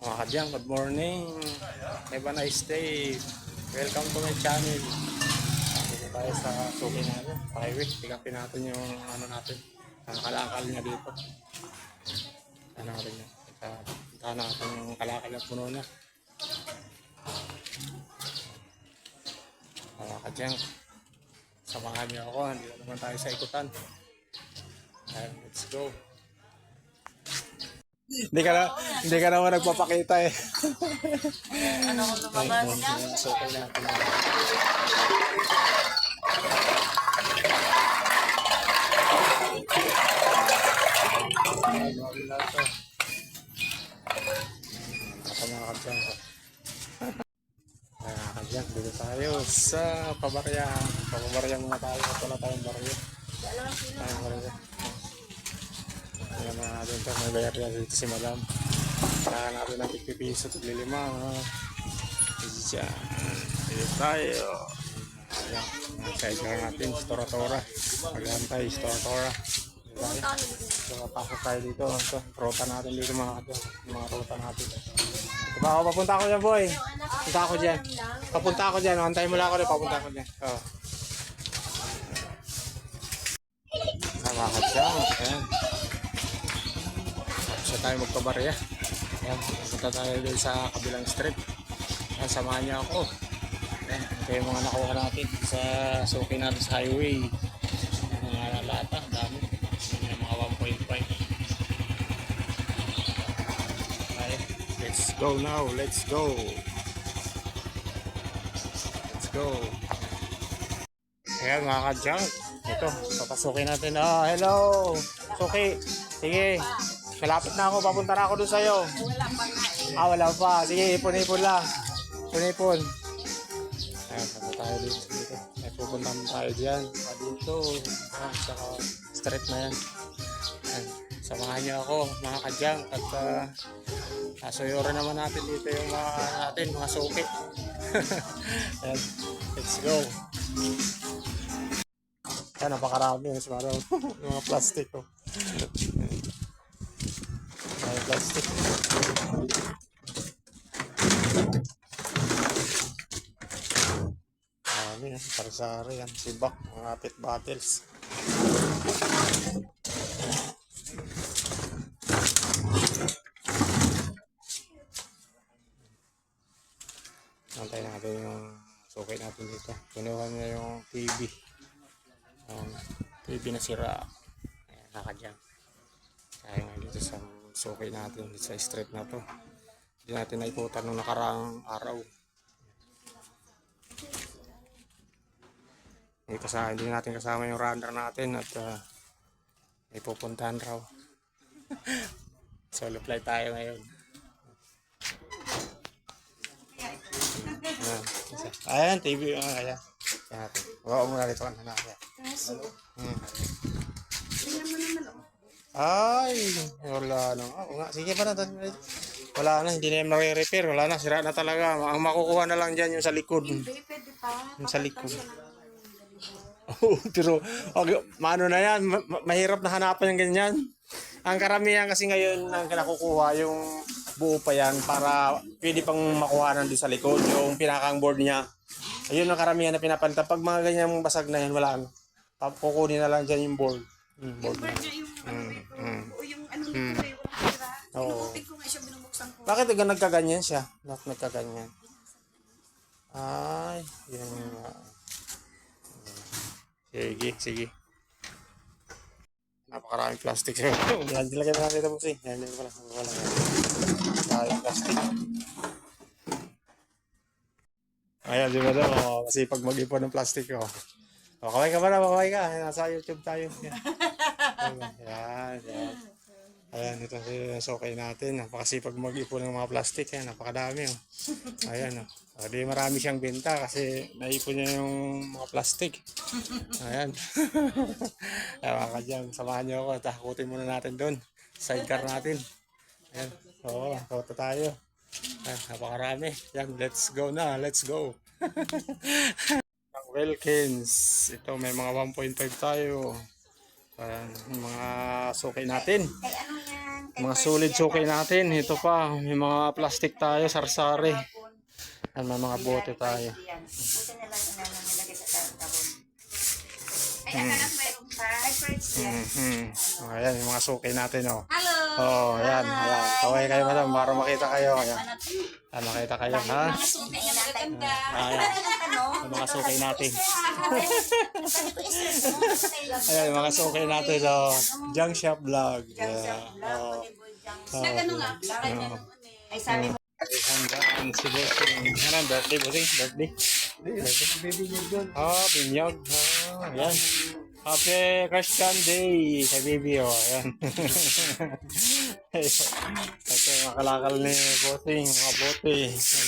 Mga kadyang, good morning. Have a nice day. Welcome to my channel. Dito tayo sa suki natin, highway. Tigapin natin yung ano natin, ang kalakal niya dito. Ano natin yun. Punta natin yung kalakal na puno na. Mga kadyang, samahan niyo ako. Dito naman tayo sa ikutan. And let's go. Hindi ka na, hindi ka naman nagpapakita eh. Ano ko lumabas niya? So, okay natin. Nakakadyan, dito tayo sa pabarya. Pabarya muna tayo. Wala tayong barya. Tayong barya. Ayan na natin ito. May bayar yan dito si madam. Kaya natin ng pipipiso at lilima. Diyan. Dito tayo. Ayan. Sa isa natin. Tora-tora. Magantay. Tora-tora. So, pasok tayo dito. Ito. Rota natin dito mga kato. Mga rota natin. Diba ako? Papunta ako dyan boy. Papunta ako dyan. Papunta ako dyan. Antay mo lang ako dyan. Papunta ako dyan. Tama ka dyan. Ayan. Siya tayo magpabarya. Ayan, punta tayo doon sa kabilang street. Ayan, samahan niyo ako. Ayan, ito yung mga nakuha natin sa sa highway. Mga lata, dami. Yung mga 1.5. Ayan, let's go now, let's go. Let's go. Ayan mga ka-junk. Ito, papasukin natin. Ah, hello. Suki. Sige. Malapit na ako. Papunta na ako doon sa'yo. Wala pa nga. Ah, wala pa. Sige, ipon-ipon lang. Ipon-ipon. Ayan, saan tayo dito? dito. May pupunta tayo dyan. Pa dito. Ayan, sa street na yan. Ayan. Samahan niyo ako, mga kadyang. At uh, nasuyuran naman natin dito yung mga natin, mga suki. Ayan, let's go. Ayan, napakarami. Yung mga plastic. Oh. Plastic. Dami yan. Sari-sari yan. Sibak. Mga pet bottles. Nantay natin yung sukay natin dito. Kinuha niya yung TV. Yung TV na sira. Ayan, nakadyan. Kaya nga dito sa sukay natin dito sa street na to. Hindi natin naikutan nung nakaraang araw. Hindi, kasama, hindi natin kasama yung runner natin at uh, may pupuntahan raw. Solo flight tayo ngayon. Ayan. Ayan, TV. Ah, kaya. Kaya natin. Huwag mo na rito. Ano na kaya. Hmm. Ay, wala na. Oh, nga. Sige pa na. Wala na, hindi na yung repair Wala na, sira na talaga. Ang makukuha na lang dyan yung sa likod. Yung sa likod. Oo, pero okay, maano na yan, ma- ma- mahirap na hanapan yung ganyan. Ang karamihan kasi ngayon ang nakukuha yung buo pa yan para pwede pang makuha doon sa likod, yung pinakang board niya. Ayun ang karamihan na pinapalitan. Pag mga ganyang basag na yan, wala. ano. Pa- Kukunin na lang dyan yung board. Hmm, board na. Yung ano dito. O yung ano na yung tira. Oo. Binubuktin ko nga siya, binubuksan ko. Bakit nag nagkaganyan siya? Bakit nagkaganyan? Ay, yun nga. Sige, sige. Napakaraming plastic siya. Yan, dilagay na natin ito po si. Yan, yan pala. Wala yan. Maraming plastic. Ayan, di ba daw? Oh, kasi pag mag-ipon ng plastic, oh. Oh, kaway ka ba na? Kaway ka. Nasa YouTube tayo. Yan. Yan, yan. Ayan, ito si sokay natin. Napakasipag mag-ipon ng mga plastic. Yan, napakadami. Oh. Ayan, oh. O, di marami siyang benta kasi naipon niya yung mga plastic. Ayan. Ewan ka dyan. Samahan niyo ako. Takutin muna natin doon. Sidecar natin. Ayan. Oo, toto tayo. Ayan, napakarami. Yan, let's go na. Let's go. Wilkins. Ito, may mga 1.5 tayo. Ayan, mga sukay natin. Ano? Mga solid suki natin. Ito pa, may mga plastic tayo, sarsari. At may mga bote tayo. Mhm. Oh, ayan, yung mga suki natin, oh. Hello! Oh, ayan, ayan. Kaway kayo, madam, para makita kayo. Ayan. Ah, makita kayo, ha? Mga suki yung maganda. Ayan, yung mga suki natin. Ayan, yung mga suki natin, oh. Junk Shop Vlog. Junk Yeah. shop Oh. Junk Oh, Nagano nga, sa Oo. eh. Ay, sabi mo, Handaan si Bossing. Ano, birthday, Bossing? Birthday? Birthday? Ah, binyag. Ah, ayan. Happy Christian Day sa baby, oh. Ayan. Ito yung mga kalakal ni Bossing, mga bote.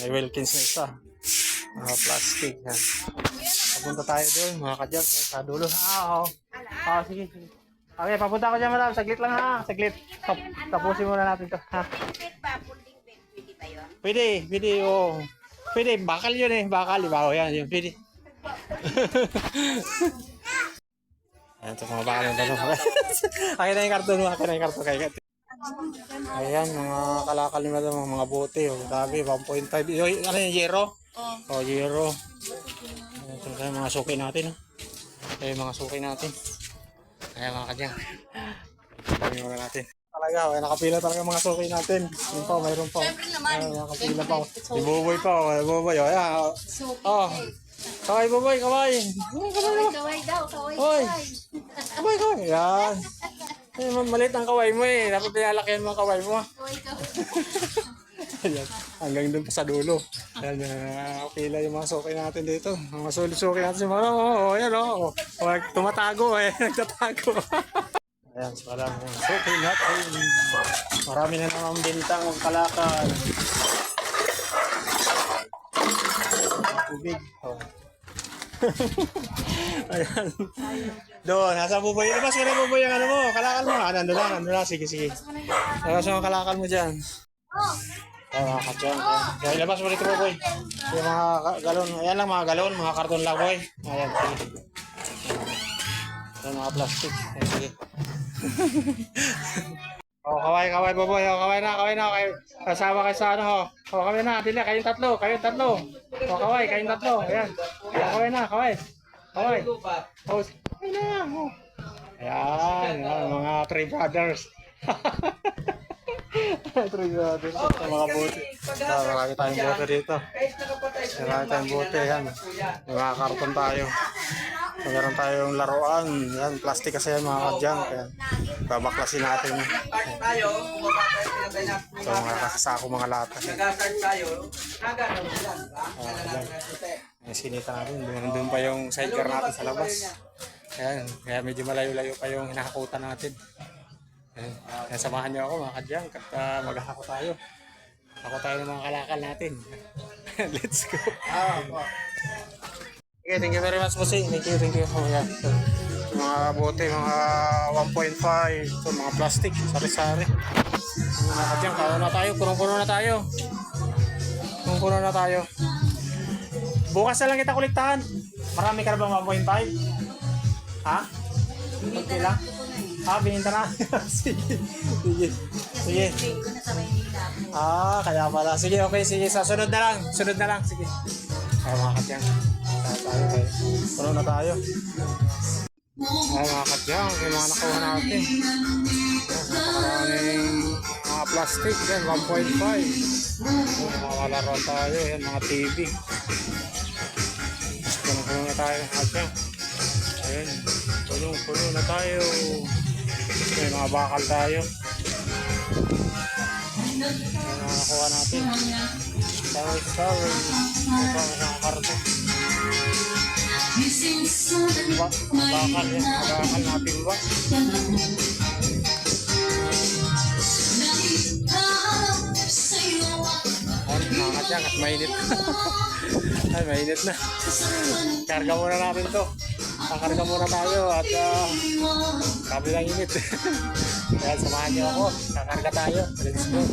May Wilkins na isa. Mga plastic. Yan. Papunta tayo doon, mga kadyag. Sa dulo. Ah, oo. Ah, sige. Okay, papunta ko dyan, madam. Saglit lang ha. Saglit. Tap- tapusin muna natin to. Ha? Pwede? Pwede, oo. Pwede, bakal yun eh. Bakal, di ba? O yan, yun, pwede. Ayan, ito mga bakal yung dalawa. Akin na yung karton akin na yung karton kay Kat. Ayan, mga kalakal ni madam, mga, mga bote. Oh, sabi, 1.5. Yung, ano yung yero? Oh, yero. Ayan, ito tayo, mga suki natin. Oh. Ito yung mga suki natin. Ayan, mga kadyang. Sabi muna natin. Talaga, oh, nakapila talaga mga suki natin. Yun pa, mayroon pa. Siyempre naman. Ayan, nakapila pa. Di buboy pa, oh. Di buboy, oh. Ayan, oh. Oh. Kaway, buboy, kaway. Kaway, kaway daw, kaway, kaway. Kaway, kaway. Yan. Ay, ma- maliit ang kaway mo eh. Dapat nilalakihan mo ang kaway mo. Kaway, kaway. Ayan. Hanggang dun pa sa dulo. Ayan, uh, pila yung mga suki natin dito. Mga sulit suki natin. Mga, oh, oh, oh. oh. Oh, tumatago eh. Nagtatago. Ayan, so alam mo. Suki natin. Marami na naman bintang ang kalakal. Tubig. Oh. Ayan. Doon, nasa buboy. Labas mo na buboy ang ano mo. Kalakal mo. Ah, nandun lang, nandun lang. Sige, sige. Labas mo ang kalakal mo dyan. Ay, mga katyan. Ayan, ilabas mo dito, boy. Yung mga galon. Ayan lang, mga galon. Mga karton lang, boy. Ayan, sige. Ayan, mga plastic. Ayan, sige. oh, kaway, kaway, boboy. Oh, kaway na, kaway na. Kay, kasama kayo sa ano, oh. Oh, kaway na. Dili, kayong tatlo. Kayong tatlo. Oh, kaway, kayong tatlo. Ayan. Oh, kaway na, kaway. Kaway. Oh, kaway na. Oh. Ayan, ayan, mga three brothers. three brothers. Ito, mga bote. Ito, marami tayong bote dito. Marami tayong bote. Yan. May mga karton tayo. Meron tayong laruan. Yan, plastic kasi yan mga kadyang. Kaya babaklasin natin. tayo, Ito, mga kasasako mga lata. nag-start tayo, nagano sila, ba? yan. Yung sinita natin. Doon pa yung sidecar natin sa labas. Ayan, kaya medyo malayo-layo pa yung hinahakutan natin. Ayan, kaya samahan niyo ako mga kadyang at uh, maghahako tayo. Ako tayo ng mga kalakal natin. Let's go. Okay, thank you very much po Thank you, thank you. Oh, yeah. So, mga bote, mga 1.5. So, mga plastic, sari-sari. Mga kadyang, kawa na tayo. Punong-puno na tayo. Punong-puno na tayo. Bukas na lang kita kuliktahan. Marami ka na bang 1.5? Ha? Okay lang? Ah, bininta na. sige. Sige. Sige. Ah, kaya pala. Sige, okay. Sige, sa sunod na lang. Sunod na lang. Sige. Ay, mga katyang. Tayo tayo. tayo. Puno na tayo. Ay, mga katyang. Yung mga nakuha natin. Napakaraming mga plastic. Yan, 1.5. Ayan, Mga kalaro tayo. Yan, mga TV. Puno-puno na tayo. mga katyang. Ayan. Puno-puno na tayo. May mga bakal tayo. Ayan, mga nakuha natin. Sorry, sorry. Ito pa mga karto. Ba bakal yan. Bakal natin ba? Kadyang at mainit. Ay, mainit na. Karga muna natin to. Kakarga muna tayo at uh, sabi lang init. Kaya samahan niyo ako. Kakarga tayo. Let's go.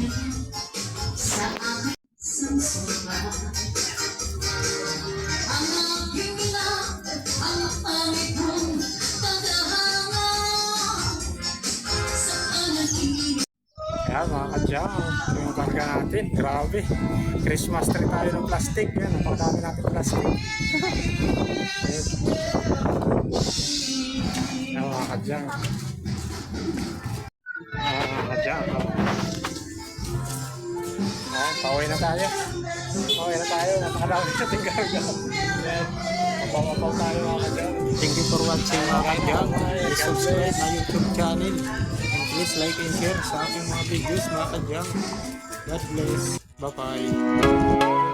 Natin. Grabe. Christmas tree tayo ng plastic. Yan, napakadami natin plastic. Yan, mga kadyang. Mga kadyang. oh. Yan, pauwi na tayo. Pauwi na tayo. Napakadami natin. Yan. Tayo mga kadyang. Thank you for watching mga kadyang. Please subscribe my YouTube channel. And please like and share sa aking mga videos mga kadyang. God bless. Bye-bye.